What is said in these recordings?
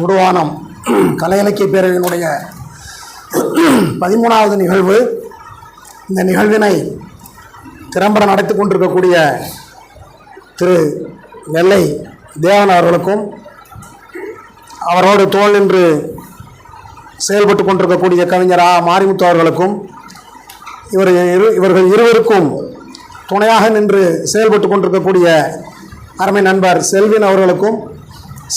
உருவானம். கலை இலக்கிய பேரவையினுடைய பதிமூணாவது நிகழ்வு. இந்த நிகழ்வினை திறம்பட நடத்தி கொண்டிருக்கக்கூடிய திரு நெல்லை தேவன் அவர்களுக்கும் அவரோடு தோல் என்று செயல்பட்டு கொண்டிருக்கக்கூடிய கவிஞர் ஆ. மாரிமுத்து அவர்களுக்கும் இவர் இரு இவர்கள் இருவருக்கும் துணையாக நின்று செயல்பட்டு கொண்டிருக்கக்கூடிய அருமை நண்பர் செல்வின் அவர்களுக்கும்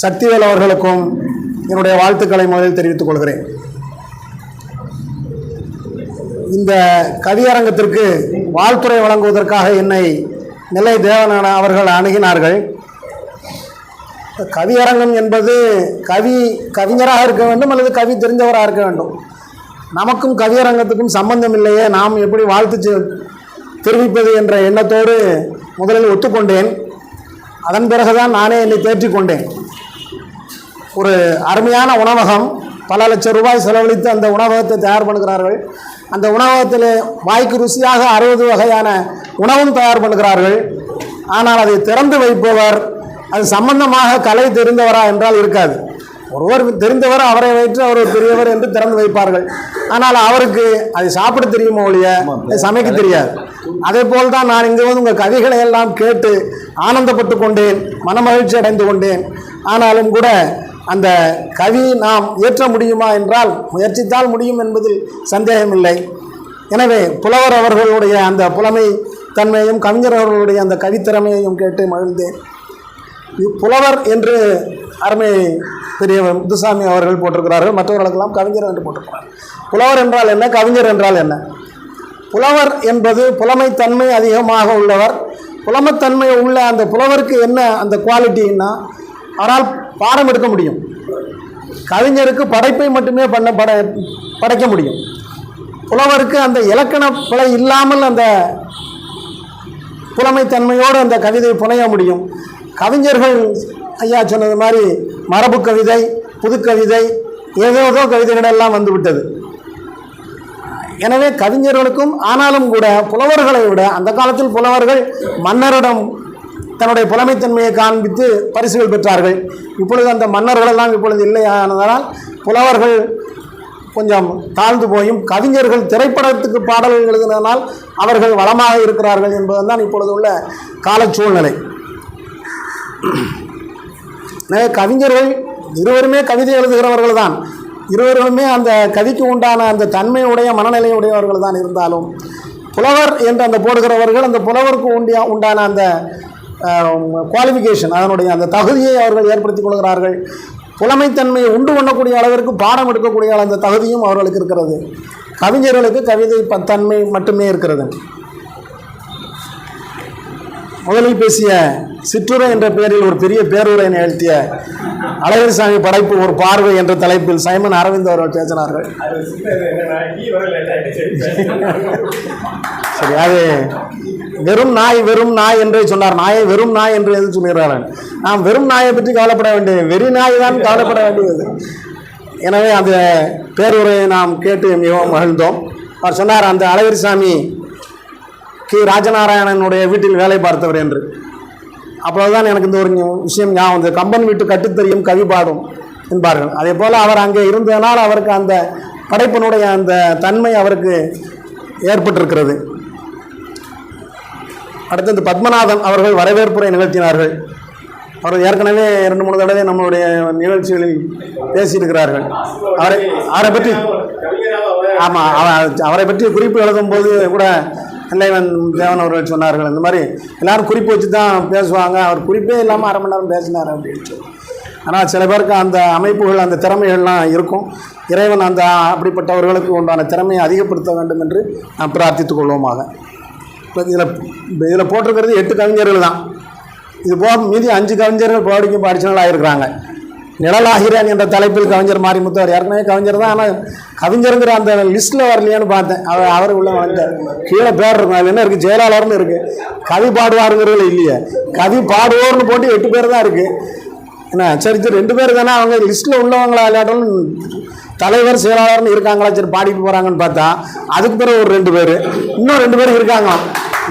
சக்திவேல் அவர்களுக்கும் என்னுடைய வாழ்த்துக்களை முதலில் தெரிவித்துக் கொள்கிறேன். இந்த கவியரங்கத்திற்கு வாழ்த்துறை வழங்குவதற்காக என்னை நெல்லை தேவனான அவர்கள் அணுகினார்கள். கவியரங்கம் என்பது கவி கவிஞராக இருக்க வேண்டும் அல்லது கவி தெரிந்தவராக இருக்க வேண்டும். நமக்கும் கவியரங்கத்துக்கும் சம்பந்தம் இல்லையே. நாம் எப்படி வாழ்த்து செ- தெரிவிப்பது என்ற எண்ணத்தோடு முதலில் ஒத்துக்கொண்டேன். அதன் பிறகுதான் நானே என்னை தேற்றிக்கொண்டேன். ஒரு அருமையான உணவகம். பல லட்சம் ரூபாய் செலவழித்து அந்த உணவகத்தை தயார் பண்ணுகிறார்கள். அந்த உணவகத்தில் வாய்க்கு ருசியாக அறுபது வகையான உணவும் தயார் பண்ணுகிறார்கள். ஆனால் அதை திறந்து வைப்பவர் அது சம்பந்தமாக கலை தெரிந்தவரா என்றால் இருக்காது. ஒருவர் தெரிந்தவர் அவரை வைத்து அவர் ஒரு பெரியவர் என்று திறந்து வைப்பார்கள். ஆனால் அவருக்கு அதை சாப்பிட தெரியுமோ ஒழிய சமைக்க தெரியாது. அதே போல் தான் நான் இங்கே வந்து உங்கள் கதைகளை எல்லாம் கேட்டு ஆனந்தப்பட்டு கொண்டேன் மனமகிழ்ச்சி அடைந்து கொண்டேன். ஆனாலும் கூட அந்த கவி நாம் இயற்ற முடியுமா என்றால் முயற்சித்தால் முடியும் என்பதில் சந்தேகமில்லை. எனவே புலவர் அவர்களுடைய அந்த புலமை தன்மையையும் கவிஞர் அவர்களுடைய அந்த கவித்திறமையையும் கேட்டு மகிழ்ந்தேன். புலவர் என்று அருமை பெரிய முத்துசாமி அவர்கள் போட்டிருக்கிறார்கள். மற்றவர்களுக்கெல்லாம் கவிஞர் என்று போட்டிருக்கிறார். புலவர் என்றால் என்ன? கவிஞர் என்றால் என்ன? புலவர் என்பது புலமைத்தன்மை அதிகமாக உள்ளவர். புலமைத்தன்மை உள்ள அந்த புலவருக்கு என்ன அந்த குவாலிட்டின்னா அவரால் பாடம் எடுக்க முடியும். கவிஞருக்கு படைப்பை மட்டுமே பண்ண பட படைக்க முடியும். புலவருக்கு அந்த இலக்கண பிழை இல்லாமல் அந்த புலமைத்தன்மையோடு அந்த கவிதை புனைய முடியும். கவிஞர்கள் ஐயா சொன்னது மாதிரி மரபு கவிதை புதுக்கவிதை ஏதேதோ கவிதைகள் எல்லாம் வந்துவிட்டது எனவே கவிஞர்களுக்கும் ஆனாலும் கூட புலவர்களை விட அந்த காலத்தில் புலவர்கள் மன்னரிடம் தன்னுடைய புலமைத்தன்மையை காண்பித்து பரிசுகள் பெற்றார்கள். இப்பொழுது அந்த மன்னர்களெல்லாம் இப்பொழுது இல்லையானதனால் புலவர்கள் கொஞ்சம் தாழ்ந்து போயும். கவிஞர்கள் திரைப்படத்துக்கு பாடல்கள் எழுதினால் அவர்கள் வளமாக இருக்கிறார்கள் என்பதுதான் இப்பொழுது உள்ள கால சூழ்நிலை. கவிஞர்கள் இருவருமே கவிதை எழுதுகிறவர்கள் தான் இருவருமே அந்த கவிக்கு உண்டான அந்த தன்மையுடைய மனநிலையுடையவர்கள் தான் இருந்தாலும் புலவர் என்று அந்த போடுகிறவர்கள் அந்த புலவருக்கு உண்டிய உண்டான அந்த குவாலிஃபிகேஷன் அதனுடைய அந்த தகுதியை அவர்கள் ஏற்படுத்திக் கொள்கிறார்கள். புலமைத்தன்மையை உண்டு பண்ணக்கூடிய அளவிற்கு பாடம் எடுக்கக்கூடிய அந்த தகுதியும் அவர்களுக்கு இருக்கிறது. கவிஞர்களுக்கு கவிதை தன்மை மட்டுமே இருக்கிறது. முதலில் பேசிய சிற்றுரை என்ற பெயரில் ஒரு பெரிய பேருரை நிகழ்த்திய அழகர்சாமி படைப்பு ஒரு பார்வை என்ற தலைப்பில் சைமன் அரவிந்த் அவர்கள் பேசினார்கள். சரி அது வெறும் நாய் வெறும் நாய் என்றே சொன்னார். நாயை வெறும் நாய் என்று எது சொல்கிறார்கள் நாம் வெறும் நாயை பற்றி கவலைப்பட வேண்டியது வெறி நாய் தான் கவலைப்பட வேண்டியது. எனவே அந்த பேருரையை நாம் கேட்டு மிகவும் மகிழ்ந்தோம். அவர் சொன்னார் அந்த அழகிரிசாமி கி. ராஜநாராயணனுடைய வீட்டில் வேலை பார்த்தவர் என்று. அப்போதுதான் எனக்கு இந்த ஒரு விஷயம் ஞாபகம் வந்தது. கம்பன் வீட்டு கட்டுத்தெரியும் கவி பாடும் என்பார்கள். அதே போல் அவர் அங்கே இருந்ததனால் அவருக்கு அந்த படைப்பினுடைய அந்த தன்மை அவருக்கு ஏற்பட்டிருக்கிறது. அடுத்து இந்த பத்மநாதன் அவர்கள் வரவேற்புரை நிகழ்த்தினார்கள். அவர் ஏற்கனவே ரெண்டு மூணு தடவை நம்மளுடைய நிகழ்ச்சிகளில் பேசியிருக்கிறார்கள். அவரை அவரை பற்றி ஆமாம் அவரை பற்றி குறிப்பு எழுதும்போது கூட நெல்லைவன் தேவன் அவர்கள் சொன்னார்கள். இந்த மாதிரி எல்லாரும் குறிப்பு வச்சு தான் பேசுவாங்க. அவர் குறிப்பே இல்லாமல் அரை மணி நேரம் பேசினார் அப்படின்னு சொல்லி ஆனால் சில பேருக்கு அந்த அமைப்புகள் அந்த திறமைகள்லாம் இருக்கும். இறைவன் அந்த அப்படிப்பட்டவர்களுக்கு உண்டான திறமையை அதிகப்படுத்த வேண்டும் என்று நாம் பிரார்த்தித்துக் கொள்வோமாக. இப்போ இதில் இதில் போட்டிருக்கிறது எட்டு கவிஞர்கள் தான். இது போக மீதி அஞ்சு கவிஞர்கள் பாடிக்கும் படிச்சனல் ஆகிருக்கிறாங்க நிழலாகிறான் என்ற தலைப்பில் கவிஞர் மாரிமுத்தவர். ஏற்கனவே கவிஞர் தான் ஆனால் கவிஞருங்கிற அந்த லிஸ்ட்டில் வரலையான்னு பார்த்தேன். அவர் அவர் உள்ள வளர்ந்தார் கீழே பேர் இருக்கும். அது என்ன இருக்குது ஜெயலலிதார்னு இருக்குது கவி பாடுவாருங்கிறதுல இல்லையே. கவி பாடுவோர்னு போட்டு எட்டு பேர் தான் இருக்குது என்ன சரி சரி ரெண்டு பேர் தானே அவங்க லிஸ்ட்டில் உள்ளவங்களா இல்லாட்டாலும் தலைவர் செயலாளர்னு இருக்காங்களா? சரி பாடிட்டு போகிறாங்கன்னு பார்த்தா அதுக்கு பிறகு ஒரு ரெண்டு பேர் இன்னும் ரெண்டு பேர் இருக்காங்க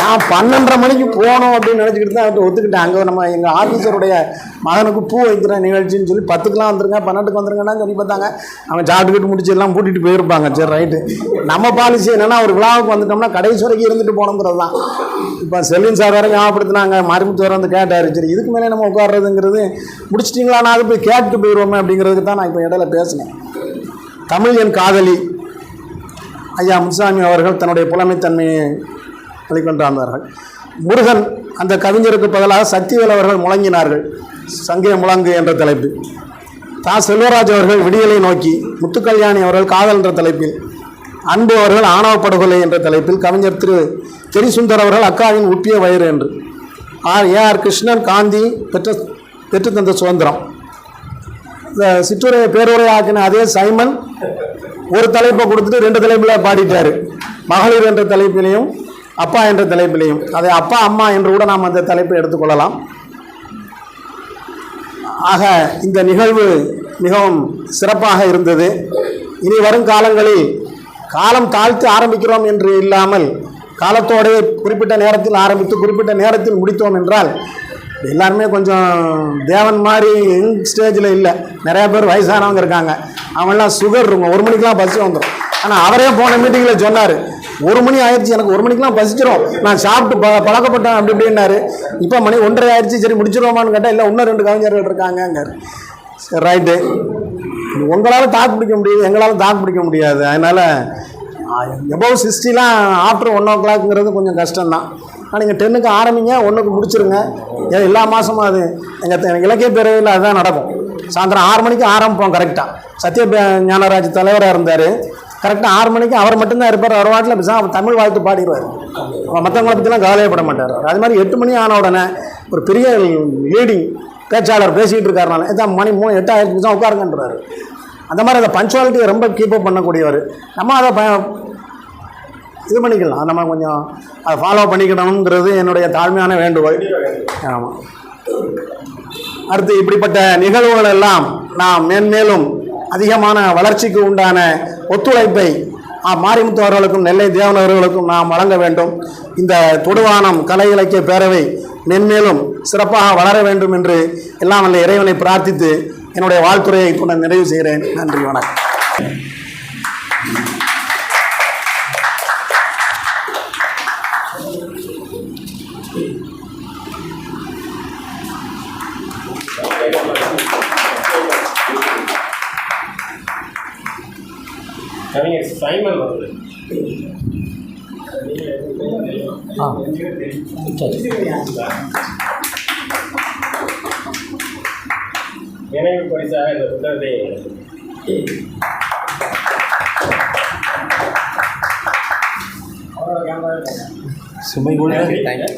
நான் பன்னெண்டரை மணிக்கு போகணும் அப்படின்னு நினச்சிக்கிட்டு தான் அவர்கிட்ட ஒத்துக்கிட்டேன். அங்கே நம்ம எங்கள் ஆஃபீஸருடைய மகனுக்கு பூ வைக்கிற நிகழ்ச்சின்னு சொல்லி பத்துக்கெலாம் வந்துருங்க பன்னெண்டுக்கு வந்துருங்கன்னா சொல்லி பார்த்தாங்க. அவங்க சாப்பிட்டுக்கிட்டு முடிச்சு எல்லாம் கூட்டிகிட்டு போயிருப்பாங்க. சரி ரைட்டு. நம்ம பாலிசி என்னென்னா ஒரு விழாவுக்கு வந்துட்டோம்னா கடைசி வரைக்கும் இருந்துட்டு போனோங்கிறது தான். இப்போ செல்வின் சார் வேறு ஞாபகப்படுத்தினாங்க. மருமத்து வேறு வந்து கேட்டார். சரி இதுக்கு மேலே நம்ம உட்கார்றதுங்கிறது முடிச்சிட்டிங்களா? நான் அது போய் கேட்டுட்டு போயிடுவோமே அப்படிங்கிறதுக்கு தான் நான் இப்போ இடையில பேசினேன். தமிழ் என் காதலி. ஐயா முன்சாமி அவர்கள் தன்னுடைய புலமைத்தன்மையை வெளிக்கொண்டு வந்தார்கள் முருகன் அந்த கவிஞருக்கு பதிலாக சக்திவேல் அவர்கள் முழங்கினார்கள். சங்கே முழங்கு என்ற தலைப்பு. தா. செல்வராஜ் அவர்கள் விடியலை நோக்கி முத்துக்கல்யாணி அவர்கள் காதல் என்ற தலைப்பில் அன்பு அவர்கள் ஆணவ படுகொலை என்ற தலைப்பில் கவிஞர் திரு. தெரிசுந்தர் அவர்கள் அக்காவின் உப்பிய வயிறு என்று. R. A. R. Krishnan Gandhi பெற்ற பெற்று தந்த சுதந்திரம். சிற்றுரையை பேருரை ஆக்கின அதே சைமன் ஒரு தலைப்பை கொடுத்துட்டு ரெண்டு தலைப்பில் பாடிட்டார். மகளிர் என்ற தலைப்பிலையும் அப்பா என்ற தலைப்பிலையும். அதை அப்பா அம்மா என்று கூட நாம் அந்த தலைப்பை எடுத்துக்கொள்ளலாம். ஆக இந்த நிகழ்வு மிகவும் சிறப்பாக இருந்தது. இனி வரும் காலங்களில் காலம் தாழ்த்து ஆரம்பிக்கிறோம் என்று இல்லாமல் காலத்தோடு குறிப்பிட்ட நேரத்தில் ஆரம்பித்து குறிப்பிட்ட நேரத்தில் முடித்தோம் என்றால் எல்லாருமே கொஞ்சம் தேவன் மாதிரி யங் ஸ்டேஜில் இல்லை. நிறையா பேர் வயசானவங்க இருக்காங்க. அவங்கெல்லாம் சுகர் இருக்கும் ஒரு மணிக்கெலாம் பஸ் வந்துடும் ஆனால் அவரே போன மீட்டிங்கில் சொன்னார் ஒரு மணி ஆயிடுச்சு எனக்கு ஒரு மணிக்கெலாம் பசிச்சிரும். நான் சாப்பிட்டு ப பழக்கப்பட்டேன் அப்படி இப்படின்னாரு இப்போ மணி ஒன்றரை ஆயிடுச்சு சரி முடிச்சிருவோமான்னு கேட்டால் இல்லை இன்னும் ரெண்டு கவிஞர்கள் இருக்காங்கங்கார் சரி ரைட்டு உங்களால் தாக்கு பிடிக்க முடியுது எங்களால் தாக்கு பிடிக்க முடியாது. அதனால் எபோவ் சிக்ஸ்டிலாம் ஆஃப்டர் ஒன் ஓ கிளாக்ங்கிறது கொஞ்சம் கஷ்டம்தான். நீங்கள் டென்னுக்கு ஆரம்பிங்க ஒன்றுக்கு முடிச்சிருங்க. ஏன் எல்லா மாதமும் அது. எங்கள் இலக்கிய பேரவையில் அதுதான் நடக்கும். சாயந்தரம் ஆறு மணிக்கு ஆரம்பிப்போம் கரெக்டாக சத்ய ஞானராஜ் தலைவராக இருந்தார். கரெக்டாக ஆறு மணிக்கு அவர் மட்டும்தான் இருப்பார் அவர் வாட்டில் பேச அவர் தமிழ் வாழ்த்து பாடிடுவார். அவர் மற்றவங்களை பற்றிலாம் கவலையப்பட மாட்டார். அது மாதிரி எட்டு மணி ஆன உடனே ஒரு பெரிய லீடிங் பேச்சாளர் பேசிகிட்டு இருக்காருனால இதான் மணி மூணு எட்டு ஆயிரத்துக்கு தான் உட்காருங்கன்றார். அந்த மாதிரி அந்த பஞ்சுவாலிட்டியை ரொம்ப கீப்பப் பண்ணக்கூடியவர். நம்ம அதை ப இது பண்ணிக்கலாம் நம்ம கொஞ்சம் அதை ஃபாலோ பண்ணிக்கணுங்கிறது என்னுடைய தாழ்மையான வேண்டுகோள். ஆமாம் அடுத்து இப்படிப்பட்ட நிகழ்வுகள் எல்லாம் நாம் மேன்மேலும் அதிகமான வளர்ச்சிக்கு உண்டான ஒத்துழைப்பை மாரிமுத்து அவர்களுக்கும் நெல்லை தேவன் அவர்களுக்கும் நாம் வழங்க வேண்டும். இந்த தொடுவானம் கலை இலக்கிய பேரவை மென்மேலும் சிறப்பாக வளர வேண்டும் என்று எல்லாம் நல்ல இறைவனை பிரார்த்தித்து என்னுடைய வாழ்த்துறையை கொண்டு நிறைவு செய்கிறேன். நன்றி வணக்கம். கவிஞர் சைமன் வந்து நினைவு பரிசாக இந்த புத்தகத்தை சுமை கூட இல்லைன்னா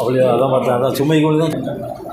அவ்வளோ அதான் பார்த்தேன் அதான் சுமை கூட தான் ஆ